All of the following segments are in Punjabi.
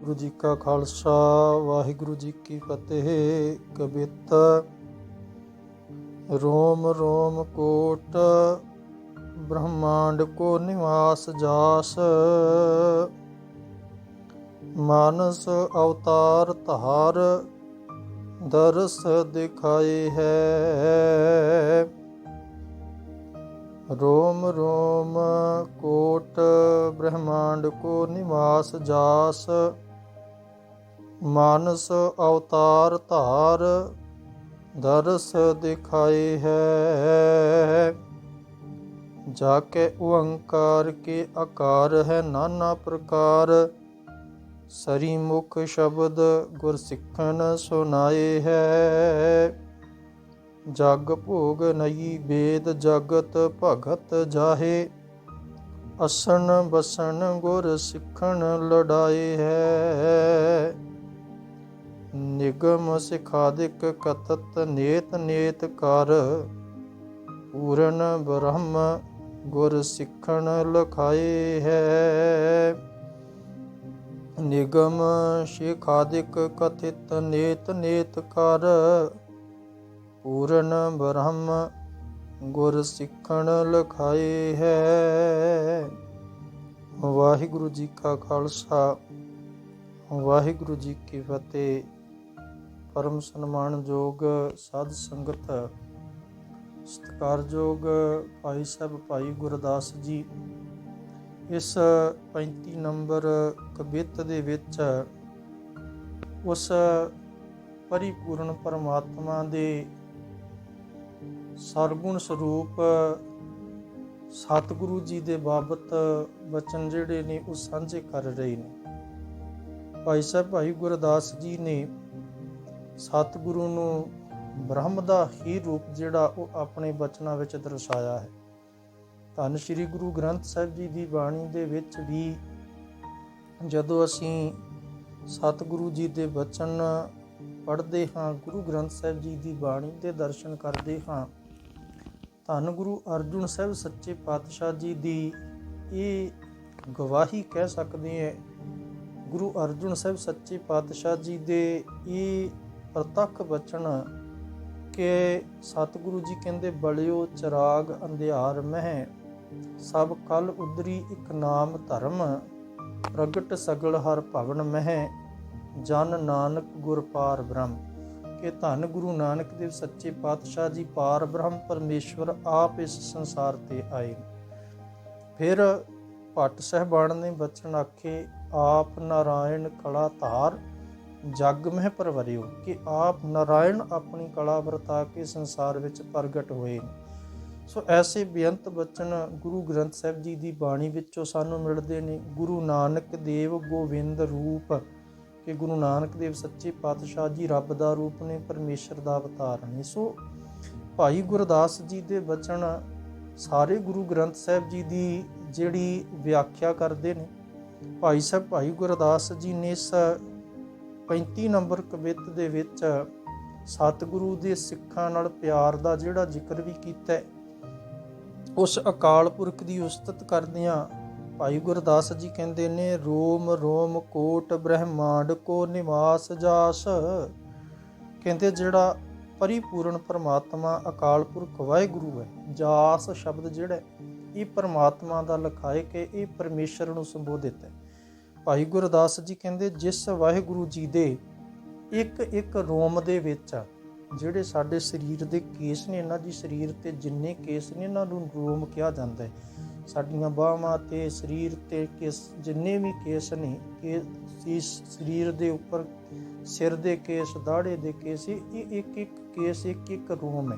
ਵਾਹਿਗੁਰੂ ਜੀ ਕਾ ਖਾਲਸਾ ਵਾਹਿਗੁਰੂ ਜੀ ਕੀ ਫਤਿਹ ਕਬਿਤ ਰੋਮ ਰੋਮ ਕੋਟ ਬ੍ਰਹਮਾਂਡ ਕੋ ਨਿਵਾਸ ਜਾਸ ਮਾਨਸ ਅਵਤਾਰ ਧਾਰ ਦਰਸ ਦਿਖਾਏ ਹੈ रोम रोम कोट ब्रह्मांड को निवास जास ਮਾਨਸ ਅਵਤਾਰ ਧਾਰ ਦਰਸ ਦਿਖਾਈ ਹੈ। ਜਾ ਕੇ ਓੰਕਾਰ ਕੇ ਆਕਾਰ ਹੈ ਨਾਨਾ ਪ੍ਰਕਾਰ। ਸਰੀ ਮੁਖ ਸ਼ਬਦ ਗੁਰ ਸਿੱਖਣ ਸੁਨਾਏ ਹੈ। ਜਗ ਭੋਗ ਨਈ ਵੇਦ ਜਗਤ ਭਗਤ ਜਾਹੇ। ਅਸਣ ਬਸਣ ਗੁਰ ਸਿੱਖਣ ਲੜਾਏ ਹੈ। ਨਿਗਮ ਸਿਖਾਦਿਕ ਕਤਤ ਨੇਤ ਨੇਤ ਕਰ। ਪੂਰਨ ਬ੍ਰਹਮ ਗੁਰ ਸਿੱਖਣ ਲਖਾਏ ਹੈ। ਨਿਗਮ ਸਿਖਾਦਿਕ ਕਥਿਤ ਨੇਤ ਨੇਤ ਕਰ। ਪੂਰਨ ਬ੍ਰਹਮ ਗੁਰ ਸਿੱਖਣ ਲਖਾਏ ਹੈ। ਵਾਹਿਗੁਰੂ ਜੀ ਕਾ ਖਾਲਸਾ, ਵਾਹਿਗੁਰੂ ਜੀ ਕੀ ਫਤਿਹ। ਪਰਮ ਸਨਮਾਨਯੋਗ ਸਾਧ ਸੰਗਤ ਸਤਿਕਾਰਯੋਗ ਭਾਈ ਸਾਹਿਬ ਭਾਈ ਗੁਰਦਾਸ ਜੀ। ਇਸ 35 ਨੰਬਰ ਕਵਿਤ ਦੇ ਵਿੱਚ ਉਸ ਪਰਿਪੂਰਨ ਪਰਮਾਤਮਾ ਦੇ ਸਰਗੁਣ ਸਰੂਪ ਸਤਿਗੁਰੂ ਜੀ ਦੇ ਬਾਬਤ ਬਚਨ ਜਿਹੜੇ ਨੇ ਉਹ ਸਾਂਝੇ ਕਰ ਰਹੇ ਨੇ। ਭਾਈ ਸਾਹਿਬ ਭਾਈ ਗੁਰਦਾਸ ਜੀ ਨੇ ਸਤਿਗੁਰੂ ਨੂੰ ਬ੍ਰਹਮ ਦਾ ਹੀ ਰੂਪ ਜਿਹੜਾ ਉਹ ਆਪਣੇ ਬਚਨਾਂ ਵਿੱਚ ਦਰਸਾਇਆ ਹੈ। ਧੰਨ ਸ਼੍ਰੀ ਗੁਰੂ ਗ੍ਰੰਥ ਸਾਹਿਬ ਜੀ ਦੀ ਬਾਣੀ ਦੇ ਵਿੱਚ ਵੀ ਜਦੋਂ ਅਸੀਂ ਸਤਿਗੁਰੂ ਜੀ ਦੇ ਬਚਨ ਪੜ੍ਹਦੇ ਹਾਂ, ਗੁਰੂ ਗ੍ਰੰਥ ਸਾਹਿਬ ਜੀ ਦੀ ਬਾਣੀ ਦੇ ਦਰਸ਼ਨ ਕਰਦੇ ਹਾਂ, ਧੰਨ ਗੁਰੂ ਅਰਜੁਨ ਸਾਹਿਬ ਸੱਚੇ ਪਾਤਸ਼ਾਹ ਜੀ ਦੀ ਇਹ ਗਵਾਹੀ ਕਹਿ ਸਕਦੇ ਹਾਂ। ਗੁਰੂ ਅਰਜੁਨ ਸਾਹਿਬ ਸੱਚੇ ਪਾਤਸ਼ਾਹ ਜੀ ਦੇ ਇਹ ਪ੍ਰਤੱਖ ਬਚਨ ਕਿ ਸਤਿਗੁਰੂ ਜੀ ਕਹਿੰਦੇ, ਬਲਿਓ ਚਰਾਗ ਅੰਧਿਆਰ ਮਹਿ, ਸਭ ਕਲ ਉਦਰੀ ਇੱਕ ਨਾਮ ਧਰਮ, ਪ੍ਰਗਟ ਸਗਲ ਹਰ ਭਵਨ ਮਹਿ, ਜਨ ਨਾਨਕ ਗੁਰ ਪਾਰ ਬ੍ਰਹਮ। ਕਿ ਧੰਨ ਗੁਰੂ ਨਾਨਕ ਦੇਵ ਸੱਚੇ ਪਾਤਸ਼ਾਹ ਜੀ ਪਾਰ ਬ੍ਰਹਮ, ਪਰਮੇਸ਼ਵਰ ਆਪ ਇਸ ਸੰਸਾਰ ਤੇ ਆਏ। ਫਿਰ ਭੱਟ ਸਹਿਬਾਨ ਨੇ ਬਚਨ ਆਖੇ, ਆਪ ਨਾਰਾਇਣ ਕਲਾ ਧਾਰ ਜਗ ਮਹਿ ਪਰਵਰਿਓ ਕਿ ਆਪ ਨਾਰਾਇਣ ਆਪਣੀ ਕਲਾ ਵਰਤਾ ਕੇ ਸੰਸਾਰ ਵਿੱਚ ਪ੍ਰਗਟ ਹੋਏ। ਸੋ ਐਸੇ ਬੇਅੰਤ ਬਚਨ ਗੁਰੂ ਗ੍ਰੰਥ ਸਾਹਿਬ ਜੀ ਦੀ ਬਾਣੀ ਵਿੱਚੋਂ ਸਾਨੂੰ ਮਿਲਦੇ ਨੇ, ਗੁਰੂ ਨਾਨਕ ਦੇਵ ਗੋਬਿੰਦ ਰੂਪ ਕਿ ਗੁਰੂ ਨਾਨਕ ਦੇਵ ਸੱਚੇ ਪਾਤਸ਼ਾਹ ਜੀ ਰੱਬ ਦਾ ਰੂਪ ਨੇ, ਪਰਮੇਸ਼ਰ ਦਾ ਅਵਤਾਰ ਨੇ। ਸੋ ਭਾਈ ਗੁਰਦਾਸ ਜੀ ਦੇ ਬਚਨ ਸਾਰੇ ਗੁਰੂ ਗ੍ਰੰਥ ਸਾਹਿਬ ਜੀ ਦੀ ਜਿਹੜੀ ਵਿਆਖਿਆ ਕਰਦੇ ਨੇ। ਭਾਈ ਸਾਹਿਬ, ਭਾਈ ਗੁਰਦਾਸ ਜੀ ਨੇ ਇਸ 35 ਨੰਬਰ ਕਵਿਤ ਦੇ ਵਿੱਚ ਸਤਿਗੁਰੂ ਦੇ ਸਿੱਖਾਂ ਨਾਲ ਪਿਆਰ ਦਾ ਜਿਹੜਾ ਜ਼ਿਕਰ ਵੀ ਕੀਤਾ ਹੈ, ਉਸ ਅਕਾਲ ਪੁਰਖ ਦੀ ਉਸਤਤ ਕਰਦਿਆਂ ਭਾਈ ਗੁਰਦਾਸ ਜੀ ਕਹਿੰਦੇ ਨੇ, ਰੋਮ ਰੋਮ, ਕੋਟ, ਬ੍ਰਹਮਾਂਡ ਕੋ ਨਿਵਾਸ ਜਾਸ। ਕਹਿੰਦੇ, ਜਿਹੜਾ ਪਰਿਪੂਰਨ ਪਰਮਾਤਮਾ ਅਕਾਲ ਪੁਰਖ ਵਾਹਿਗੁਰੂ ਹੈ, ਜਾਸ ਸ਼ਬਦ ਜਿਹੜਾ ਇਹ ਪਰਮਾਤਮਾ ਦਾ ਲਖਾਏ ਕਿ ਇਹ ਪਰਮੇਸ਼ਰ ਨੂੰ ਸੰਬੋਧਿਤ ਹੈ। ਭਾਈ ਗੁਰਦਾਸ ਜੀ ਕਹਿੰਦੇ, ਜਿਸ ਵਾਹਿਗੁਰੂ ਜੀ ਦੇ ਇੱਕ ਇੱਕ ਰੋਮ ਦੇ ਵਿੱਚ ਜਿਹੜੇ ਸਾਡੇ ਸਰੀਰ ਦੇ ਕੇਸ ਨੇ, ਇਹਨਾਂ ਦੀ ਸਰੀਰ ਤੇ ਜਿੰਨੇ ਕੇਸ ਨੇ, ਇਹਨਾਂ ਨੂੰ ਰੋਮ ਕਿਹਾ ਜਾਂਦਾ ਹੈ। ਸਾਡੀਆਂ ਬਾਹਾਂ ਤੇ ਸਰੀਰ ਤੇ ਕੇਸ, ਜਿੰਨੇ ਵੀ ਕੇਸ ਨੇ, ਕਿ ਸਰੀਰ ਦੇ ਉੱਪਰ ਸਿਰ ਦੇ ਕੇਸ ਦਾੜੇ ਦੇ ਕੇਸ, ਇਹ ਇੱਕ ਇੱਕ ਕੇਸ, ਇੱਕ ਇੱਕ ਰੋਮ ਹੈ।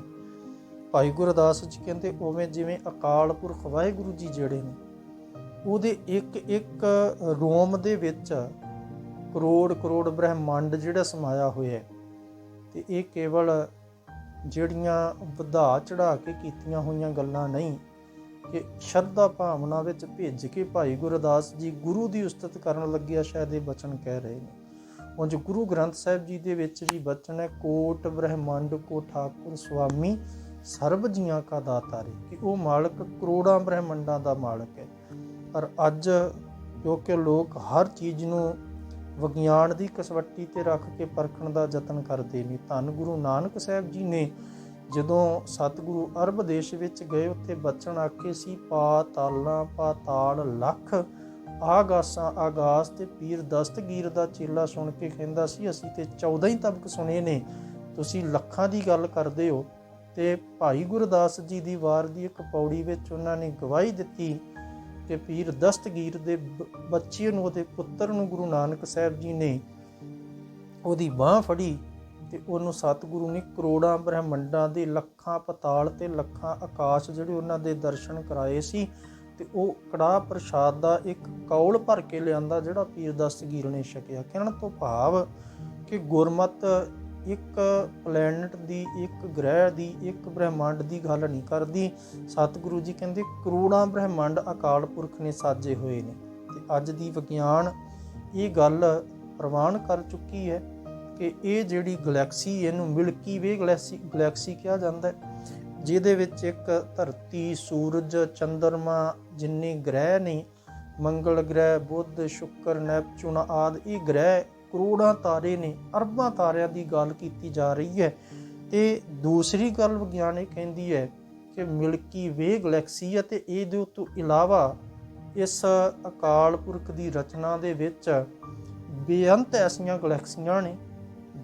ਭਾਈ ਗੁਰਦਾਸ ਜੀ ਕਹਿੰਦੇ, ਉਵੇਂ ਜਿਵੇਂ ਅਕਾਲ ਪੁਰਖ ਵਾਹਿਗੁਰੂ ਜੀ ਜਿਹੜੇ ਨੇ ਉਹਦੇ ਇੱਕ ਇੱਕ ਰੋਮ ਦੇ ਵਿੱਚ ਕਰੋੜ ਕਰੋੜ ਬ੍ਰਹਿਮੰਡ ਜਿਹੜਾ ਸਮਾਇਆ ਹੋਇਆ ਹੈ। ਤੇ ਇਹ ਕੇਵਲ ਜਿਹੜੀਆਂ ਵਧਾ ਚੜਾ ਕੇ ਕੀਤੀਆਂ ਹੋਈਆਂ ਗੱਲਾਂ ਨਹੀਂ, ਕਿ ਸ਼ਰਧਾ ਭਾਵਨਾ ਵਿੱਚ ਭਿੱਜ ਕੇ ਭਾਈ ਗੁਰਦਾਸ ਜੀ ਗੁਰੂ ਦੀ ਉਸਤਤ ਕਰਨ ਲੱਗਿਆ ਸ਼ਾਇਦ ਇਹ ਬਚਨ ਕਹਿ ਰਹੇ ਨੇ। ਉਂਝ ਗੁਰੂ ਗ੍ਰੰਥ ਸਾਹਿਬ ਜੀ ਦੇ ਵਿੱਚ ਵੀ ਬਚਨ ਹੈ, ਕੋਟ ਬ੍ਰਹਿਮੰਡ ਕੋ ਠਾਕੁਰ ਸੁਆਮੀ ਸਰਬ ਜੀਆਂ ਕਾ ਦਾਤਾਰੇ ਕਿ ਉਹ ਮਾਲਕ ਕਰੋੜਾਂ ਬ੍ਰਹਿਮੰਡਾਂ ਦਾ ਮਾਲਕ ਹੈ। ਪਰ ਅੱਜ ਕਿਉਂਕਿ ਲੋਕ ਹਰ ਚੀਜ਼ ਨੂੰ ਵਿਗਿਆਨ ਦੀ ਕਸਵੱਟੀ ਤੇ ਰੱਖ ਕੇ ਪਰਖਣ ਦਾ ਯਤਨ ਕਰਦੇ ਨੇ, ਧੰਨ ਗੁਰੂ ਨਾਨਕ ਸਾਹਿਬ ਜੀ ਨੇ ਜਦੋਂ ਸਤਿਗੁਰੂ ਅਰਬ ਦੇਸ਼ ਵਿੱਚ ਗਏ, ਉੱਥੇ ਬਚਨ ਆਖੇ ਸੀ, ਪਾ ਪਾਤਾਲਾਂ ਪਾਤਾਲ ਲੱਖ, ਆਗਾਸਾਂ ਆਗਾਸ ਤੇ ਪੀਰ ਦਸਤਗੀਰ ਦਾ ਚੇਲਾ ਸੁਣ ਕੇ ਕਹਿੰਦਾ ਸੀ, ਅਸੀਂ ਤੇ 14 ਹੀ ਤਬਕ ਸੁਣੇ ਨੇ, ਤੁਸੀਂ ਲੱਖਾਂ ਦੀ ਗੱਲ ਕਰਦੇ ਹੋ ਤੇ ਭਾਈ ਗੁਰਦਾਸ ਜੀ ਦੀ ਵਾਰ ਦੀ ਇੱਕ ਪੌੜੀ ਵਿੱਚ ਉਹਨਾਂ ਨੇ ਗਵਾਹੀ ਦਿੱਤੀ ਕਿ ਪੀਰ ਦਸਤਗੀਰ ਦੇ ਬੱਚੇ ਨੂੰ ਉਹਦੇ ਪੁੱਤਰ ਨੂੰ ਗੁਰੂ ਨਾਨਕ ਸਾਹਿਬ ਜੀ ਨੇ ਉਹਦੀ ਬਾਹ ਫੜੀ ਤੇ ਉਹਨੂੰ ਸਤਿਗੁਰੂ ਨੇ ਕਰੋੜਾਂ ਬ੍ਰਹਿਮੰਡਾਂ ਦੇ ਲੱਖਾਂ ਪਤਾਲ ਤੇ ਲੱਖਾਂ ਆਕਾਸ਼ ਜਿਹੜੇ ਉਹਨਾਂ ਦੇ ਦਰਸ਼ਨ ਕਰਾਏ ਸੀ ਤੇ ਉਹ ਕੜਾਹ ਪ੍ਰਸ਼ਾਦ ਦਾ ਇੱਕ ਕੌਲ ਭਰ ਕੇ ਲਿਆਂਦਾ ਜਿਹੜਾ ਪੀਰ ਦਸਤਗੀਰ ਨੇ ਛਕਿਆ। ਕਹਿਣ ਤੋਂ ਭਾਵ ਕਿ ਗੁਰਮਤ ਇੱਕ ਪਲੈਨਟ ਦੀ, ਇੱਕ ਗ੍ਰਹਿ ਦੀ, ਇੱਕ ਬ੍ਰਹਿਮੰਡ ਦੀ ਗੱਲ ਨਹੀਂ ਕਰਦੀ। ਸਤਿਗੁਰੂ ਜੀ ਕਹਿੰਦੇ, ਕਰੋੜਾਂ ਬ੍ਰਹਿਮੰਡ ਅਕਾਲ ਪੁਰਖ ਨੇ ਸਾਜੇ ਹੋਏ ਨੇ। ਤੇ ਅੱਜ ਦੀ ਵਿਗਿਆਨ ਇਹ ਗੱਲ ਪ੍ਰਵਾਨ ਕਰ ਚੁੱਕੀ ਹੈ ਕਿ ਇਹ ਜਿਹੜੀ ਗੈਲੈਕਸੀ, ਇਹਨੂੰ ਮਿਲਕੀ ਵੇ ਗੈਲੈਕਸੀ ਗੈਲੈਕਸੀ ਕਿਹਾ ਜਾਂਦਾ ਹੈ, ਜਿਹਦੇ ਵਿੱਚ ਇੱਕ ਧਰਤੀ, ਸੂਰਜ, ਚੰਦਰਮਾ ਜਿੰਨੇ ਗ੍ਰਹਿ ਨੇ, ਮੰਗਲ ਗ੍ਰਹਿ, ਬੁੱਧ, ਸ਼ੁੱਕਰ, ਨੈਪਚੂਨ ਆਦਿ, ਇਹ ਗ੍ਰਹਿ ਕਰੋੜਾਂ ਤਾਰੇ ਨੇ, ਅਰਬਾਂ ਤਾਰਿਆਂ ਦੀ ਗੱਲ ਕੀਤੀ ਜਾ ਰਹੀ ਹੈ। ਤੇ ਦੂਸਰੀ ਗੱਲ ਵਿਗਿਆਨਿਕ ਕਹਿੰਦੀ ਹੈ ਕਿ ਮਿਲਕੀ ਵੇ ਗੈਲੈਕਸੀ ਹੈ ਤੇ ਇਹਦੇ ਤੋਂ ਇਲਾਵਾ ਇਸ ਅਕਾਲ ਪੁਰਖ ਦੀ ਰਚਨਾ ਦੇ ਵਿੱਚ ਬੇਅੰਤ ਐਸੀਆਂ ਗੈਲੈਕਸੀਆਂ ਨੇ,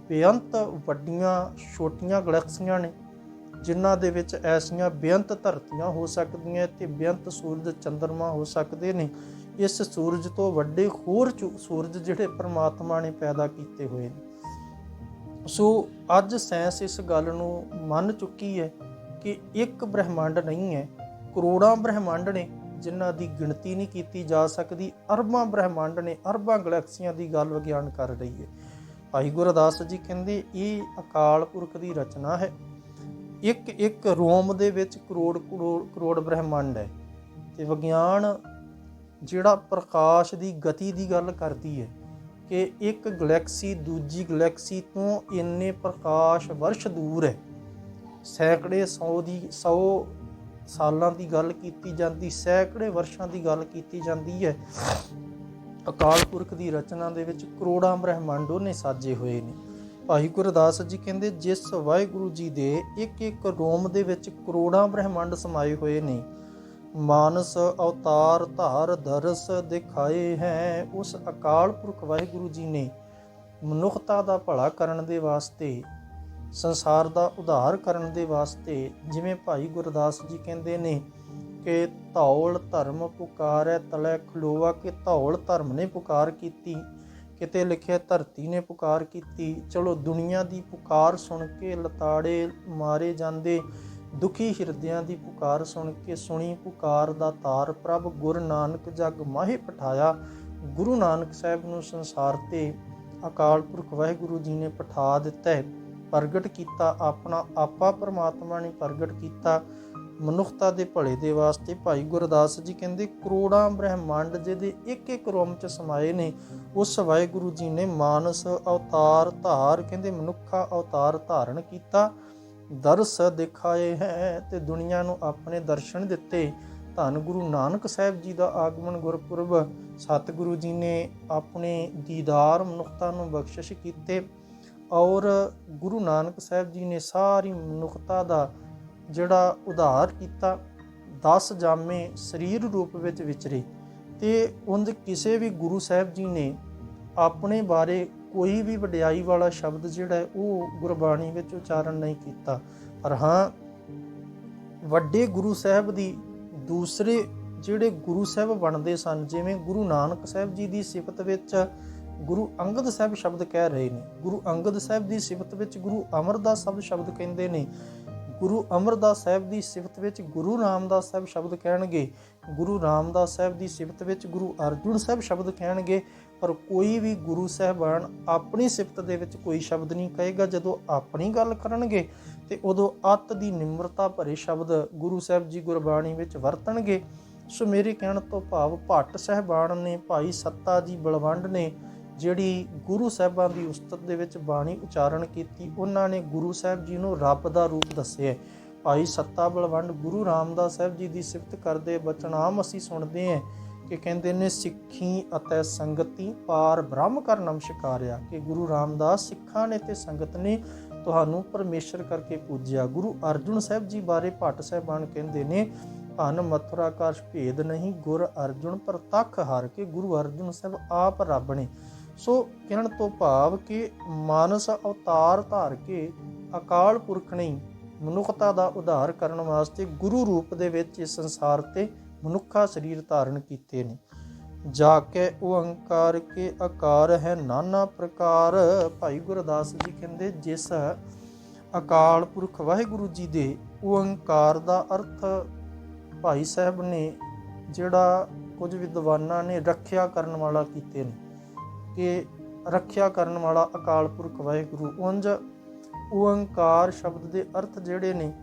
ਬੇਅੰਤ ਵੱਡੀਆਂ, ਛੋਟੀਆਂ ਗੈਲੈਕਸੀਆਂ ਨੇ, ਜਿਨ੍ਹਾਂ ਦੇ ਵਿੱਚ ਐਸੀਆਂ ਬੇਅੰਤ ਧਰਤੀਆਂ ਹੋ ਸਕਦੀਆਂ ਤੇ ਬੇਅੰਤ ਸੂਰਜ ਚੰਦਰਮਾ ਹੋ ਸਕਦੇ ਨੇ। ਇਸ ਸੂਰਜ ਤੋਂ ਵੱਡੇ ਹੋਰ ਚੁ- ਸੂਰਜ ਜਿਹੜੇ ਪ੍ਰਮਾਤਮਾ ਨੇ ਪੈਦਾ ਕੀਤੇ ਹੋਏ ਨੇ। ਸੋ ਅੱਜ ਸਾਇੰਸ ਇਸ ਗੱਲ ਨੂੰ ਮੰਨ ਚੁੱਕੀ ਹੈ ਕਿ ਇੱਕ ਬ੍ਰਹਿਮੰਡ ਨਹੀਂ ਹੈ, ਕਰੋੜਾਂ ਬ੍ਰਹਿਮੰਡ ਨੇ ਜਿਨ੍ਹਾਂ ਦੀ ਗਿਣਤੀ ਨਹੀਂ ਕੀਤੀ ਜਾ ਸਕਦੀ, ਅਰਬਾਂ ਬ੍ਰਹਿਮੰਡ ਨੇ ਅਰਬਾਂ ਗੈਲੈਕਸੀਆਂ ਦੀ ਗੱਲ ਵਿਗਿਆਨ ਕਰ ਰਹੀ ਹੈ। ਭਾਈ ਗੁਰਦਾਸ ਜੀ ਕਹਿੰਦੇ, ਇਹ ਅਕਾਲ ਪੁਰਖ ਦੀ ਰਚਨਾ ਹੈ। ਇੱਕ ਇੱਕ ਰੋਮ ਦੇ ਵਿੱਚ ਕਰੋੜ ਕਰੋੜ ਕਰੋੜ ਬ੍ਰਹਿਮੰਡ ਹੈ। ਤੇ ਵਿਗਿਆਨ ਜਿਹੜਾ ਪ੍ਰਕਾਸ਼ ਦੀ ਗਤੀ ਦੀ ਗੱਲ ਕਰਦੀ ਹੈ ਕਿ ਇੱਕ ਗੈਲੈਕਸੀ ਦੂਜੀ ਗੈਲੈਕਸੀ ਤੋਂ ਇੰਨੇ ਪ੍ਰਕਾਸ਼ ਵਰਸ਼ ਦੂਰ ਹੈ। ਸੈਂਕੜੇ 100 ਦੀ 100 ਸਾਲਾਂ ਦੀ ਗੱਲ ਕੀਤੀ ਜਾਂਦੀ, ਸੈਂਕੜੇ ਵਰਸ਼ਾਂ ਦੀ ਗੱਲ ਕੀਤੀ ਜਾਂਦੀ ਹੈ। ਅਕਾਲ ਪੁਰਖ ਦੀ ਰਚਨਾ ਦੇ ਵਿੱਚ ਕਰੋੜਾਂ ਬ੍ਰਹਿਮੰਡ ਉਹਨੇ ਸਾਜੇ ਹੋਏ ਨੇ। ਭਾਈ ਗੁਰਦਾਸ ਜੀ ਕਹਿੰਦੇ, ਜਿਸ ਵਾਹਿਗੁਰੂ ਜੀ ਦੇ ਇੱਕ ਇੱਕ ਰੋਮ ਦੇ ਵਿੱਚ ਕਰੋੜਾਂ ਬ੍ਰਹਿਮੰਡ ਸਮਾਏ ਹੋਏ ਨੇ ਮਾਨਸ ਅਵਤਾਰ ਧਾਰ ਦਰਸ ਦਿਖਾਏ ਹੈ। ਉਸ ਅਕਾਲ ਪੁਰਖ ਵਾਹਿਗੁਰੂ ਜੀ ਨੇ ਮਨੁੱਖਤਾ ਦਾ ਭਲਾ ਕਰਨ ਦੇ ਵਾਸਤੇ, ਸੰਸਾਰ ਦਾ ਉਧਾਰ ਕਰਨ ਦੇ ਵਾਸਤੇ ਜਿਵੇਂ ਭਾਈ ਗੁਰਦਾਸ ਜੀ ਕਹਿੰਦੇ ਨੇ ਕਿ ਧੌਲ ਧਰਮ ਪੁਕਾਰੈ ਤਲੇ ਖਲੋਵਾ ਕਿ ਧੌਲ ਧਰਮ ਨੇ ਪੁਕਾਰ ਕੀਤੀ, ਕਿਤੇ ਲਿਖਿਆ ਧਰਤੀ ਨੇ ਪੁਕਾਰ ਕੀਤੀ। ਚਲੋ ਦੁਨੀਆ ਦੀ ਪੁਕਾਰ ਸੁਣ ਕੇ ਲਤਾੜੇ ਮਾਰੇ ਜਾਂਦੇ। ਦੁਖੀ ਹਿਰਦਿਆਂ ਦੀ ਪੁਕਾਰ ਸੁਣ ਕੇ ਸੁਣੀ ਪੁਕਾਰ ਦਾ ਤਾਰ ਪ੍ਰਭ ਗੁਰ ਨਾਨਕ ਜਗ ਮਾਹੇ ਪਠਾਇਆ। ਗੁਰੂ ਨਾਨਕ ਸਾਹਿਬ ਨੂੰ ਸੰਸਾਰ ਤੇ ਅਕਾਲ ਪੁਰਖ ਵਾਹਿਗੁਰੂ ਜੀ ਨੇ ਪਠਾ ਦਿੱਤਾ ਹੈ। ਪ੍ਰਗਟ ਕੀਤਾ, ਆਪਣਾ ਆਪਾ ਪਰਮਾਤਮਾ ਨੇ ਪ੍ਰਗਟ ਕੀਤਾ। ਮਨੁੱਖਤਾ ਦੇ ਭਲੇ ਦੇ ਵਾਸਤੇ ਭਾਈ ਗੁਰਦਾਸ ਜੀ ਕਹਿੰਦੇ, ਕਰੋੜਾਂ ਬ੍ਰਹਿਮੰਡ ਜਿਹਦੇ ਇੱਕ ਇੱਕ ਰੋਮ ਚ ਸਮਾਏ ਨੇ, ਉਸ ਵਾਹਿਗੁਰੂ ਜੀ ਨੇ ਮਾਨਸ ਅਵਤਾਰ ਧਾਰ, ਕਹਿੰਦੇ ਮਨੁੱਖਾ ਅਵਤਾਰ ਧਾਰਨ ਕੀਤਾ। ਦਰਸ ਦਿਖਾਏ ਹੈ ਤੇ ਦੁਨੀਆ ਨੂੰ ਆਪਣੇ ਦਰਸ਼ਨ ਦਿੱਤੇ। ਧੰਨ ਗੁਰੂ ਨਾਨਕ ਸਾਹਿਬ ਜੀ ਦਾ ਆਗਮਨ ਗੁਰਪੁਰਬ ਸਤਿਗੁਰੂ ਜੀ ਨੇ ਆਪਣੇ ਦੀਦਾਰ ਮਨੁੱਖਤਾ ਨੂੰ ਬਖਸ਼ਿਸ਼ ਕੀਤੇ ਔਰ ਗੁਰੂ ਨਾਨਕ ਸਾਹਿਬ ਜੀ ਨੇ ਸਾਰੀ ਮਨੁੱਖਤਾ ਦਾ ਜਿਹੜਾ ਉਧਾਰ ਕੀਤਾ 10 ਜਾਮੇ ਸਰੀਰ ਰੂਪ ਵਿੱਚ ਵਿਚਰੇ ਤੇ ਉਹਦੇ ਕਿਸੇ ਵੀ ਗੁਰੂ ਸਾਹਿਬ ਜੀ ਨੇ ਆਪਣੇ ਬਾਰੇ ਕੋਈ ਵੀ ਵਡਿਆਈ ਵਾਲਾ ਸ਼ਬਦ ਜਿਹੜਾ ਉਹ ਗੁਰਬਾਣੀ ਵਿੱਚ ਉਚਾਰਨ ਨਹੀਂ ਕੀਤਾ। ਪਰ ਹਾਂ, ਵੱਡੇ ਗੁਰੂ ਸਾਹਿਬ ਦੀ ਦੂਸਰੇ ਜਿਹੜੇ ਗੁਰੂ ਸਾਹਿਬ ਬਣਦੇ ਸਨ, ਜਿਵੇਂ ਗੁਰੂ ਨਾਨਕ ਸਾਹਿਬ ਜੀ ਦੀ ਸਿਫਤ ਵਿੱਚ ਗੁਰੂ ਅੰਗਦ ਸਾਹਿਬ ਸ਼ਬਦ ਕਹਿ ਰਹੇ ਨੇ। ਗੁਰੂ ਅੰਗਦ ਸਾਹਿਬ ਦੀ ਸਿਫਤ ਵਿੱਚ ਗੁਰੂ ਅਮਰਦਾਸ ਸਾਹਿਬ ਸ਼ਬਦ ਕਹਿੰਦੇ ਨੇ। ਗੁਰੂ ਅਮਰਦਾਸ ਸਾਹਿਬ ਦੀ ਸਿਫਤ ਵਿੱਚ ਗੁਰੂ ਰਾਮਦਾਸ ਸਾਹਿਬ ਸ਼ਬਦ ਕਹਿਣਗੇ। ਗੁਰੂ ਰਾਮਦਾਸ ਸਾਹਿਬ ਦੀ ਸਿਫਤ ਵਿੱਚ ਗੁਰੂ ਅਰਜੁਨ ਸਾਹਿਬ ਸ਼ਬਦ ਕਹਿਣਗੇ। ਪਰ ਕੋਈ ਵੀ ਗੁਰੂ ਸਾਹਿਬਾਨ ਆਪਣੀ ਸਿਫਤ ਦੇ ਵਿੱਚ ਕੋਈ ਸ਼ਬਦ ਨਹੀਂ ਕਹੇਗਾ। ਜਦੋਂ ਆਪਣੀ ਗੱਲ ਕਰਨਗੇ ਤੇ ਉਦੋਂ ਅਤ ਦੀ ਨਿਮਰਤਾ ਭਰੇ ਸ਼ਬਦ ਗੁਰੂ ਸਾਹਿਬ ਜੀ ਗੁਰਬਾਣੀ ਵਿੱਚ ਵਰਤਣਗੇ। ਸੋ ਮੇਰੇ ਕਹਿਣ ਤੋਂ ਭਾਵ ਭੱਟ ਸਹਿਬਾਨ ਨੇ, ਭਾਈ ਸੱਤਾ ਜੀ ਬਲਵੰਡ ਨੇ ਜਿਹੜੀ ਗੁਰੂ ਸਾਹਿਬਾਂ ਦੀ ਉਸਤਤ ਦੇ ਵਿੱਚ ਬਾਣੀ ਉਚਾਰਨ ਕੀਤੀ, ਉਹਨਾਂ ਨੇ ਗੁਰੂ ਸਾਹਿਬ ਜੀ ਨੂੰ ਰੱਬ ਦਾ ਰੂਪ ਦੱਸਿਆ। ਭਾਈ ਸੱਤਾ ਬਲਵੰਡ ਗੁਰੂ ਰਾਮਦਾਸ ਸਾਹਿਬ ਜੀ ਦੀ ਸਿਫਤ ਕਰਦੇ ਬਚਨਾਮ ਅਸੀਂ ਸੁਣਦੇ ਹਾਂ। ਕਿ ਕਹਿੰਦੇ ਨੇ ਸਿੱਖੀ ਅਤੇ ਸੰਗਤੀ ਪਾਰ ਬ੍ਰਹਮ ਕਰ ਨਮਸਕਾਰਿਆ ਕਿ ਗੁਰੂ ਰਾਮਦਾਸ ਸਿੱਖਾਂ ਨੇ ਤੇ ਸੰਗਤ ਨੇ ਤੁਹਾਨੂੰ ਪਰਮੇਸ਼ਰ ਕਰਕੇ ਪੂਜਿਆ। ਗੁਰੂ ਅਰਜੁਨ ਸਾਹਿਬ ਜੀ ਬਾਰੇ ਭੱਟ ਸਾਹਿਬਾਨ ਕਹਿੰਦੇ ਨੇ, ਧਨ, ਮਥੁਰਾ ਕਾਸ਼ ਭੇਦ ਨਹੀਂ, ਗੁਰ ਅਰਜੁਨ ਪ੍ਰਤੱਖ ਹਰ, ਕੇ ਗੁਰੂ ਅਰਜੁਨ ਸਾਹਿਬ ਆਪ ਰੱਬ ਨੇ। ਸੋ ਕਹਿਣ ਤੋਂ ਭਾਵ ਕਿ ਮਾਨਸ ਅਵਤਾਰ ਧਾਰ ਕੇ ਅਕਾਲ ਪੁਰਖ ਨੇ ਮਨੁੱਖਤਾ ਦਾ ਉਧਾਰ ਕਰਨ ਵਾਸਤੇ ਗੁਰੂ ਰੂਪ ਦੇ ਵਿੱਚ ਇਸ ਸੰਸਾਰ ਤੇ ਮਨੁੱਖਾ ਸਰੀਰ ਧਾਰਨ ਕੀਤੇ ਨੇ। ਜਾ ਕੇ ਓੰਕਾਰ ਕੇ ਆਕਾਰ ਹੈ ਨਾਨਾ ਪ੍ਰਕਾਰ। ਭਾਈ ਗੁਰਦਾਸ ਜੀ ਕਹਿੰਦੇ, ਜਿਸ ਅਕਾਲ ਪੁਰਖ ਵਾਹਿਗੁਰੂ ਜੀ ਦੇ ਓੰਕਾਰ ਦਾ ਅਰਥ ਭਾਈ ਸਾਹਿਬ ਨੇ ਜਿਹੜਾ ਕੁਝ ਵਿਦਵਾਨਾਂ ਨੇ ਰੱਖਿਆ ਕਰਨ ਵਾਲਾ ਕੀਤੇ ਨੇ। ਕਿ ਰੱਖਿਆ ਕਰਨ ਵਾਲਾ ਅਕਾਲ ਪੁਰਖ ਵਾਹਿਗੁਰੂ ਉਂਝ ਓੰਕਾਰ ਸ਼ਬਦ ਦੇ ਅਰਥ ਜਿਹੜੇ ਨੇ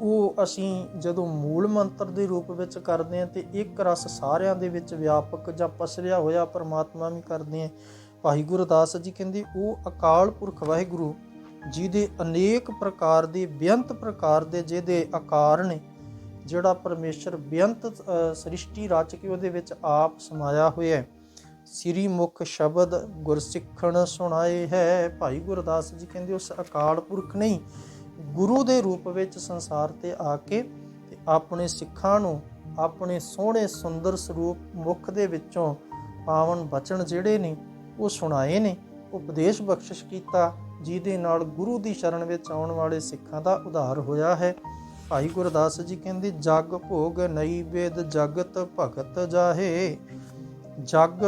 ਉਹ ਅਸੀਂ ਜਦੋਂ ਮੂਲ ਮੰਤਰ ਦੇ ਰੂਪ ਵਿੱਚ ਕਰਦੇ ਹਾਂ ਤੇ ਇੱਕ ਰਸ ਸਾਰਿਆਂ ਦੇ ਵਿੱਚ ਵਿਆਪਕ ਜਾਂ ਪਸਰਿਆ ਹੋਇਆ ਪਰਮਾਤਮਾ ਵੀ ਕਰਦੇ ਹਾਂ। ਭਾਈ ਗੁਰਦਾਸ ਜੀ ਕਹਿੰਦੇ, ਉਹ ਅਕਾਲ ਪੁਰਖ ਵਾਹਿਗੁਰੂ, ਜਿਹਦੇ ਅਨੇਕ ਪ੍ਰਕਾਰ ਦੇ ਬੇਅੰਤ ਪ੍ਰਕਾਰ ਦੇ ਜਿਹਦੇ ਆਕਾਰ ਨੇ, ਜਿਹੜਾ ਪਰਮੇਸ਼ਰ ਬੇਅੰਤ ਸ੍ਰਿਸ਼ਟੀ ਰਚ ਕੇ ਉਹਦੇ ਵਿੱਚ ਆਪ ਸਮਾਇਆ ਹੋਇਆ ਹੈ। ਸ੍ਰੀ ਮੁਖ ਸ਼ਬਦ ਗੁਰਸਿੱਖਣ ਸੁਣਾਏ ਹੈ। ਭਾਈ ਗੁਰਦਾਸ ਜੀ ਕਹਿੰਦੇ, ਉਸ ਅਕਾਲ ਪੁਰਖ ਨਹੀਂ ਗੁਰੂ ਦੇ ਰੂਪ ਵਿੱਚ ਸੰਸਾਰ ਤੇ ਆ ਕੇ ਤੇ ਆਪਣੇ ਸਿੱਖਾਂ ਨੂੰ ਆਪਣੇ ਸੋਹਣੇ ਸੁੰਦਰ ਸਰੂਪ ਮੁਖ ਦੇ ਵਿੱਚੋਂ ਪਾਵਨ ਬਚਨ ਜਿਹੜੇ ਨੇ ਉਹ ਸੁਣਾਏ ਨੇ, ਉਪਦੇਸ਼ ਬਖਸ਼ਿਸ਼ ਕੀਤਾ, ਜਿਹਦੇ ਨਾਲ ਗੁਰੂ ਦੀ ਸ਼ਰਨ ਵਿੱਚ ਆਉਣ ਵਾਲੇ ਸਿੱਖਾਂ ਦਾ ਉਧਾਰ ਹੋਇਆ ਹੈ। ਭਾਈ ਗੁਰਦਾਸ ਜੀ ਕਹਿੰਦੇ, ਜਗ ਭੋਗ ਨਈ ਵੇਦ ਜਗਤ ਭਗਤ ਜਾਹੇ। ਜਗ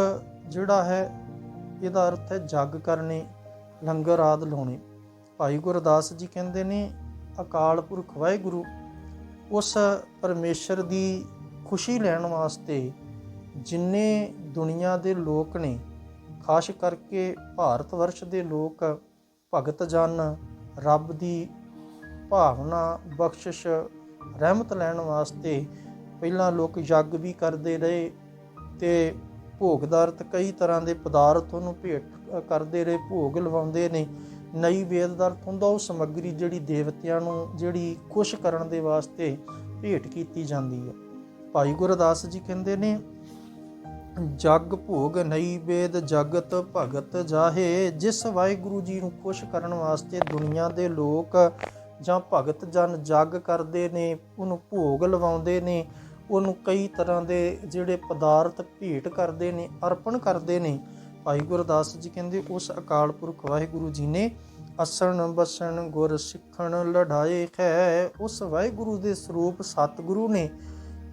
ਜਿਹੜਾ ਹੈ, ਇਹਦਾ ਅਰਥ ਹੈ ਜਗ ਕਰਨੇ, ਲੰਗਰ ਆਦ ਲਾਉਣੇ। ਭਾਈ ਗੁਰਦਾਸ ਜੀ ਕਹਿੰਦੇ ਨੇ, ਅਕਾਲ ਪੁਰਖ ਵਾਹਿਗੁਰੂ, ਉਸ ਪਰਮੇਸ਼ਰ ਦੀ ਖੁਸ਼ੀ ਲੈਣ ਵਾਸਤੇ ਜਿੰਨੇ ਦੁਨੀਆ ਦੇ ਲੋਕ ਨੇ, ਖਾਸ ਕਰਕੇ ਭਾਰਤ ਵਰਸ਼ ਦੇ ਲੋਕ ਭਗਤ ਜਨ, ਰੱਬ ਦੀ ਭਾਵਨਾ, ਬਖਸ਼ਿਸ਼, ਰਹਿਮਤ ਲੈਣ ਵਾਸਤੇ ਪਹਿਲਾਂ ਲੋਕ ਯੱਗ ਵੀ ਕਰਦੇ ਰਹੇ ਤੇ ਭੋਗਦਾਰਤ ਕਈ ਤਰ੍ਹਾਂ ਦੇ ਪਦਾਰਥ ਉਹਨੂੰ ਭੇਟ ਕਰਦੇ ਰਹੇ, ਭੋਗ ਲਵਾਉਂਦੇ ਨੇ। ਨਈ ਵੇਦ ਦਾ ਅਰਥ ਹੁੰਦਾ, ਉਹ ਸਮੱਗਰੀ ਜਿਹੜੀ ਦੇਵਤਿਆਂ ਨੂੰ ਜਿਹੜੀ ਖੁਸ਼ ਕਰਨ ਦੇ ਵਾਸਤੇ ਭੇਟ ਕੀਤੀ ਜਾਂਦੀ ਹੈ। ਭਾਈ ਗੁਰਦਾਸ ਜੀ ਕਹਿੰਦੇ ਨੇ, ਜਗ ਭੋਗ ਨਈ ਵੇਦ ਜਗਤ ਭਗਤ ਜਾਹੇ, ਜਿਸ ਵਾਹਿਗੁਰੂ ਜੀ ਨੂੰ ਖੁਸ਼ ਕਰਨ ਵਾਸਤੇ ਦੁਨੀਆ ਦੇ ਲੋਕ ਜਾਂ ਭਗਤ ਜਨ ਜਗ ਕਰਦੇ ਨੇ, ਉਹਨੂੰ ਭੋਗ ਲਵਾਉਂਦੇ ਨੇ, ਉਹਨੂੰ ਕਈ ਤਰ੍ਹਾਂ ਦੇ ਜਿਹੜੇ ਪਦਾਰਥ ਭੇਟ ਕਰਦੇ ਨੇ, ਅਰਪਣ ਕਰਦੇ ਨੇ ਭਾਈ ਗੁਰਦਾਸ ਜੀ ਕਹਿੰਦੇ, ਉਸ ਅਕਾਲ ਪੁਰਖ ਵਾਹਿਗੁਰੂ ਜੀ ਨੇ ਅਸਣ ਬਸਣ ਗੁਰ ਸਿੱਖਣ ਲੜਾਏ ਹੈ ਉਸ ਵਾਹਿਗੁਰੂ ਦੇ ਸਰੂਪ ਸਤਿਗੁਰੂ ਨੇ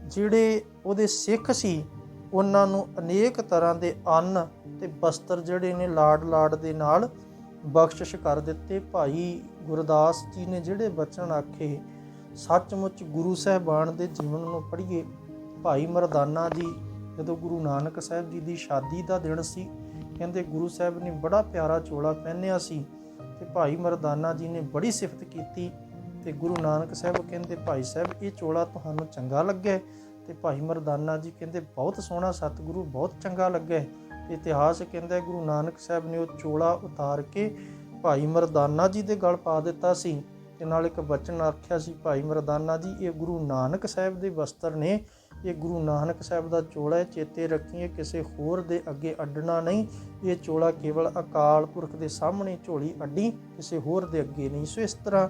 ਜਿਹੜੇ ਉਹਦੇ ਸਿੱਖ ਸੀ, ਉਹਨਾਂ ਨੂੰ ਅਨੇਕ ਤਰ੍ਹਾਂ ਦੇ ਅੰਨ ਤੇ ਬਸਤਰ ਜਿਹੜੇ ਨੇ ਲਾੜ ਲਾੜ ਦੇ ਨਾਲ ਬਖਸ਼ਿਸ਼ ਕਰ ਦਿੱਤੇ। ਭਾਈ ਗੁਰਦਾਸ ਜੀ ਨੇ ਜਿਹੜੇ ਬਚਨ ਆਖੇ, ਸੱਚਮੁੱਚ ਗੁਰੂ ਸਾਹਿਬਾਨ ਦੇ ਜੀਵਨ ਨੂੰ ਪੜ੍ਹੀਏ। ਭਾਈ ਮਰਦਾਨਾ ਜੀ, ਜਦੋਂ ਗੁਰੂ ਨਾਨਕ ਸਾਹਿਬ ਜੀ ਦੀ ਸ਼ਾਦੀ ਦਾ ਦਿਨ ਸੀ ਕਹਿੰਦੇ ਗੁਰੂ ਸਾਹਿਬ ਨੇ ਬੜਾ ਪਿਆਰਾ ਚੋਲਾ ਪਹਿਨਿਆ ਸੀ ਤੇ ਭਾਈ ਮਰਦਾਨਾ ਜੀ ਨੇ ਬੜੀ ਸਿਫਤ ਕੀਤੀ ਤੇ ਗੁਰੂ ਨਾਨਕ ਸਾਹਿਬ ਕਹਿੰਦੇ ਭਾਈ ਸਾਹਿਬ, ਇਹ ਚੋਲਾ ਤੁਹਾਨੂੰ ਚੰਗਾ ਲੱਗਿਆ ਹੈ? ਤੇ ਭਾਈ ਮਰਦਾਨਾ ਜੀ ਕਹਿੰਦੇ ਬਹੁਤ ਸੋਹਣਾ ਸਤਿਗੁਰੂ, ਬਹੁਤ ਚੰਗਾ ਲੱਗਿਆ ਇਤਿਹਾਸ ਕਹਿੰਦਾ ਗੁਰੂ ਨਾਨਕ ਸਾਹਿਬ ਨੇ ਉਹ ਚੋਲਾ ਉਤਾਰ ਕੇ ਭਾਈ ਮਰਦਾਨਾ ਜੀ ਦੇ ਗਲ ਪਾ ਦਿੱਤਾ ਸੀ। ਤੇ ਨਾਲ ਇੱਕ ਬਚਨ ਆਖਿਆ ਸੀ, ਭਾਈ ਮਰਦਾਨਾ ਜੀ, ਇਹ ਗੁਰੂ ਨਾਨਕ ਸਾਹਿਬ ਦੇ ਵਸਤਰ ਨੇ। ਇਹ ਗੁਰੂ ਨਾਨਕ ਸਾਹਿਬ ਦਾ ਚੋਲਾ ਹੈ, ਚੇਤੇ ਰੱਖੀਏ ਕਿਸੇ ਹੋਰ ਦੇ ਅੱਗੇ ਅੱਡਣਾ ਨਹੀਂ। ਇਹ ਚੋਲਾ ਕੇਵਲ ਅਕਾਲ ਪੁਰਖ ਦੇ ਸਾਹਮਣੇ ਝੋਲੀ ਅੱਡੀ, ਕਿਸੇ ਹੋਰ ਦੇ ਅੱਗੇ ਨਹੀਂ। ਸੋ ਇਸ ਤਰ੍ਹਾਂ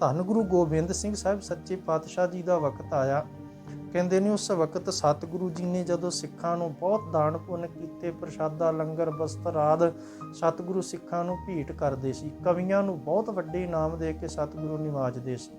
ਧੰਨ ਗੁਰੂ ਗੋਬਿੰਦ ਸਿੰਘ ਸਾਹਿਬ ਸੱਚੇ ਪਾਤਸ਼ਾਹ ਜੀ ਦਾ ਵਕਤ ਆਇਆ। ਕਹਿੰਦੇ ਨੇ, ਉਸ ਵਕਤ ਸਤਿਗੁਰੂ ਜੀ ਨੇ ਜਦੋਂ ਸਿੱਖਾਂ ਨੂੰ ਬਹੁਤ ਦਾਨ ਪੁੰਨ ਕੀਤੇ, ਪ੍ਰਸ਼ਾਦਾ, ਲੰਗਰ, ਬਸਤਰ ਆਦ, ਸਤਿਗੁਰੂ ਸਿੱਖਾਂ ਨੂੰ ਭੇਟ ਕਰਦੇ ਸੀ। ਕਵੀਆਂ ਨੂੰ ਬਹੁਤ ਵੱਡੇ ਇਨਾਮ ਦੇ ਕੇ ਸਤਿਗੁਰੂ ਨਿਵਾਜਦੇ ਸੀ।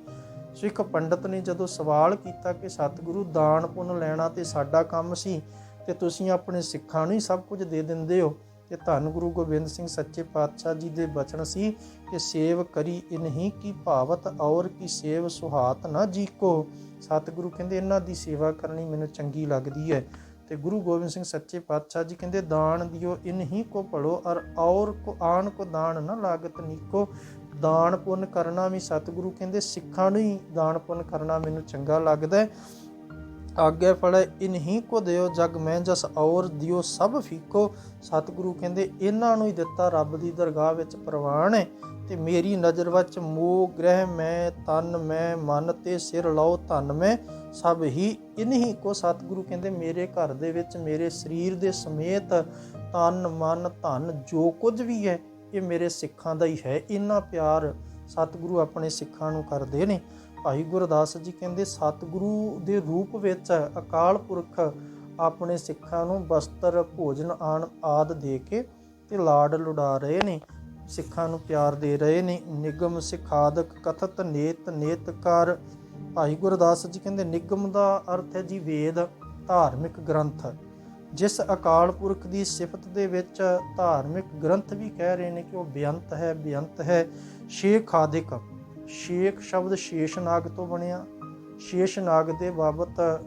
ਸੋ ਇੱਕ ਪੰਡਤ ਨੇ ਜਦੋਂ ਸਵਾਲ ਕੀਤਾ ਕਿ ਸਤਿਗੁਰੂ ਦਾਨ ਪੁੰਨ ਲੈਣਾ ਤੇ ਸਾਡਾ ਕੰਮ ਸੀ ਤੇ ਤੁਸੀਂ ਆਪਣੇ ਸਿੱਖਾਂ ਨੂੰ ਹੀ ਸਭ ਕੁਝ ਦੇ ਦਿੰਦੇ ਹੋ, ਤੇ ਧੰਨ ਗੁਰੂ ਗੋਬਿੰਦ ਸਿੰਘ ਸੱਚੇ ਪਾਤਸ਼ਾਹ ਜੀ ਦੇ ਬਚਨ ਸੀ ਕਿ ਸੇਵ ਕਰੀ ਇਨਹੀ ਕੀ ਭਾਵਤ ਔਰ ਕੀ ਸੇਵ ਸੁਹਾਤ ਨਾ ਜੀਕੋ। ਸਤਿਗੁਰੂ ਕਹਿੰਦੇ, ਇਹਨਾਂ ਦੀ ਸੇਵਾ ਕਰਨੀ ਮੈਨੂੰ ਚੰਗੀ ਲੱਗਦੀ ਹੈ। ਤੇ ਗੁਰੂ ਗੋਬਿੰਦ ਸਿੰਘ ਸੱਚੇ ਪਾਤਸ਼ਾਹ ਜੀ ਕਹਿੰਦੇ, ਦਾਨ ਦਿਓ, ਇਨਹੀ ਕੋ ਪੜੋ ਔਰ ਔਰ ਕੋ ਆਣ ਕੋ ਦਾਨ ਨਾ ਲਾਗਤ ਨੀਕੋ। ਦਾਨ ਪੁੰਨ ਕਰਨਾ ਵੀ ਸਤਿਗੁਰੂ ਕਹਿੰਦੇ ਸਿੱਖਾਂ ਨੂੰ ਹੀ ਦਾਨ ਪੁੰਨ ਕਰਨਾ ਮੈਨੂੰ ਚੰਗਾ ਲੱਗਦਾ ਹੈ। ਆਗੇ ਫੜੇ ਇਨਹੀ ਕੋ ਦਿਓ ਜਗ, ਮੈਂ ਜਸ ਔਰ ਦਿਓ ਸਭ ਫੀਕੋ। ਸਤਿਗੁਰੂ ਕਹਿੰਦੇ ਇਹਨਾਂ ਨੂੰ ਹੀ ਦਿੱਤਾ ਰੱਬ ਦੀ ਦਰਗਾਹ ਵਿੱਚ ਪ੍ਰਵਾਨ ਹੈ। ਤੇ ਮੇਰੀ ਨਜ਼ਰ ਵਿੱਚ ਮੋਹ ਗ੍ਰਹਿ, ਮੈਂ, ਤਨ, ਮੈਂ, ਮਨ ਤੇ ਸਿਰ ਲਾਓ ਧਨ, ਮੈਂ। ਸਭ ਹੀ ਇਨਹੀ ਕੋ ਸਤਿਗੁਰੂ ਕਹਿੰਦੇ ਮੇਰੇ ਘਰ ਦੇ ਵਿੱਚ, ਮੇਰੇ ਸਰੀਰ ਦੇ ਸਮੇਤ ਤਨ, ਮਨ, ਧਨ ਜੋ ਕੁਝ ਵੀ ਹੈ ਇਹ ਮੇਰੇ ਸਿੱਖਾਂ ਦਾ ਹੀ ਹੈ। ਇੰਨਾ ਪਿਆਰ ਸਤਿਗੁਰੂ ਆਪਣੇ ਸਿੱਖਾਂ ਨੂੰ ਕਰਦੇ ਨੇ। ਭਾਈ ਗੁਰਦਾਸ ਜੀ ਕਹਿੰਦੇ, ਸਤਿਗੁਰੂ ਦੇ ਰੂਪ ਵਿੱਚ ਅਕਾਲ ਪੁਰਖ ਆਪਣੇ ਸਿੱਖਾਂ ਨੂੰ ਵਸਤਰ ਭੋਜਨ, ਆਣ ਆਦ ਦੇ ਕੇ ਤੇ ਲਾਡ ਲੁਡਾ ਰਹੇ ਨੇ। ਸਿੱਖਾਂ ਨੂੰ ਪਿਆਰ ਦੇ ਰਹੇ ਨੇ। ਨਿਗਮ ਸਿਖਾਦਕ ਕਥਤ ਨੇਤ ਨੇਤਕਾਰ ਭਾਈ ਗੁਰਦਾਸ ਜੀ ਕਹਿੰਦੇ, ਨਿਗਮ ਦਾ ਅਰਥ ਹੈ ਜੀ ਵੇਦ, ਧਾਰਮਿਕ ਗ੍ਰੰਥ। ਜਿਸ ਅਕਾਲ ਪੁਰਖ ਦੀ ਸਿਫਤ ਦੇ ਵਿੱਚ ਧਾਰਮਿਕ ਗ੍ਰੰਥ ਵੀ ਕਹਿ ਰਹੇ ਨੇ ਕਿ ਉਹ ਬੇਅੰਤ ਹੈ ਬੇਅੰਤ ਹੈ। ਸ਼ੇਖ ਖਾਦਿਕ, ਸ਼ੇਖ ਸ਼ਬਦ ਸ਼ੇਸ਼ਨਾਗ ਤੋਂ ਬਣਿਆ। ਸ਼ੇਸ਼ਨਾਗ ਦੇ ਬਾਬਤ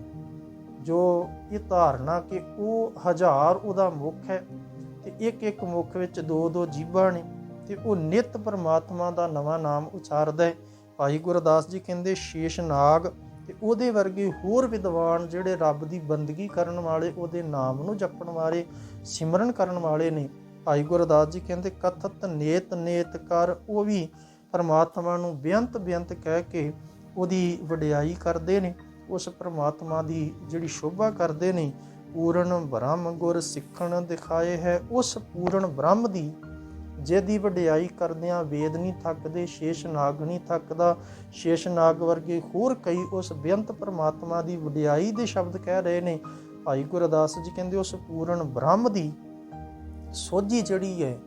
ਜੋ ਇਹ ਧਾਰਨਾ ਕਿ ਉਹ ਹਜ਼ਾਰ ਉਹਦਾ ਮੁਖ ਹੈ ਤੇ ਇੱਕ ਇੱਕ ਮੁਖ ਵਿੱਚ ਦੋ ਦੋ ਜੀਭਾਂ ਨੇ ਤੇ ਉਹ ਨਿਤ ਪਰਮਾਤਮਾ ਦਾ ਨਵਾਂ ਨਾਮ ਉਚਾਰਦਾ ਹੈ। ਭਾਈ ਗੁਰਦਾਸ ਜੀ ਕਹਿੰਦੇ ਸ਼ੇਸ਼ਨਾਗ ਤੇ ਉਹਦੇ ਵਰਗੇ ਹੋਰ ਵਿਦਵਾਨ ਜਿਹੜੇ ਰੱਬ ਦੀ ਬੰਦਗੀ ਕਰਨ ਵਾਲੇ, ਉਹਦੇ ਨਾਮ ਨੂੰ ਜਪਣ ਵਾਲੇ, ਸਿਮਰਨ ਕਰਨ ਵਾਲੇ ਨੇ। ਭਾਈ ਗੁਰਦਾਸ ਜੀ ਕਹਿੰਦੇ, ਕਥਤ ਨੇਤ ਨੇਤ ਕਰ। ਉਹ ਵੀ ਪਰਮਾਤਮਾ ਨੂੰ ਬੇਅੰਤ ਬੇਅੰਤ ਕਹਿ ਕੇ ਉਹਦੀ ਵਡਿਆਈ ਕਰਦੇ ਨੇ। ਉਸ ਪਰਮਾਤਮਾ ਦੀ ਜਿਹੜੀ ਸ਼ੋਭਾ ਕਰਦੇ ਨੇ, ਪੂਰਨ ਬ੍ਰਹਮ ਗੁਰ ਸਿੱਖਣ ਦਿਖਾਏ ਹੈ। ਉਸ ਪੂਰਨ ਬ੍ਰਹਮ ਦੀ ਜਿਹਦੀ ਵਡਿਆਈ ਕਰਦਿਆਂ ਵੇਦ ਨਹੀਂ ਥੱਕਦੇ, ਸ਼ੇਸ਼ ਨਾਗ ਨਹੀਂ ਥੱਕਦਾ। ਸ਼ੇਸ਼ ਨਾਗ ਵਰਗੇ ਹੋਰ ਕਈ ਉਸ ਬੇਅੰਤ ਪਰਮਾਤਮਾ ਦੀ ਵਡਿਆਈ ਦੇ ਸ਼ਬਦ ਕਹਿ ਰਹੇ ਨੇ। ਭਾਈ ਗੁਰਦਾਸ ਜੀ ਕਹਿੰਦੇ, ਉਸ ਪੂਰਨ ਬ੍ਰਹਮ ਦੀ ਸੋਝੀ ਜਿਹੜੀ ਹੈ,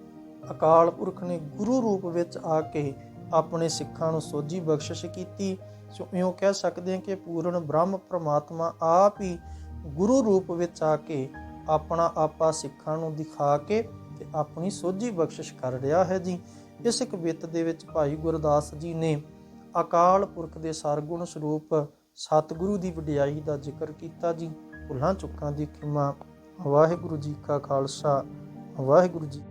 ਅਕਾਲ ਪੁਰਖ ਨੇ ਗੁਰੂ ਰੂਪ ਵਿੱਚ ਆ ਕੇ ਆਪਣੇ ਸਿੱਖਾਂ ਨੂੰ ਸੋਝੀ ਬਖਸ਼ਿਸ਼ ਕੀਤੀ। ਸੋ ਇਉਂ ਕਹਿ ਸਕਦੇ ਹਾਂ ਕਿ ਪੂਰਨ ਬ੍ਰਹਮ ਪ੍ਰਮਾਤਮਾ ਆਪ ਹੀ ਗੁਰੂ ਰੂਪ ਵਿੱਚ ਆ ਕੇ ਆਪਣਾ ਆਪਾ ਸਿੱਖਾਂ ਨੂੰ ਦਿਖਾ ਕੇ ਤੇ ਆਪਣੀ ਸੋਝੀ ਬਖਸ਼ਿਸ਼ ਕਰ ਰਿਹਾ ਹੈ ਜੀ। ਇਸ ਕਵਿਤ ਦੇ ਵਿੱਚ ਭਾਈ ਗੁਰਦਾਸ ਜੀ ਨੇ ਅਕਾਲ ਪੁਰਖ ਦੇ ਸਰਗੁਣ ਸਰੂਪ ਸਤਿਗੁਰੂ ਦੀ ਵਡਿਆਈ ਦਾ ਜ਼ਿਕਰ ਕੀਤਾ ਜੀ। ਭੁੱਲਾਂ ਚੁੱਕਾਂ ਦੀ ਖਿਮਾ। ਵਾਹਿਗੁਰੂ ਜੀ ਕਾ ਖਾਲਸਾ। ਵਾਹਿਗੁਰੂ ਜੀ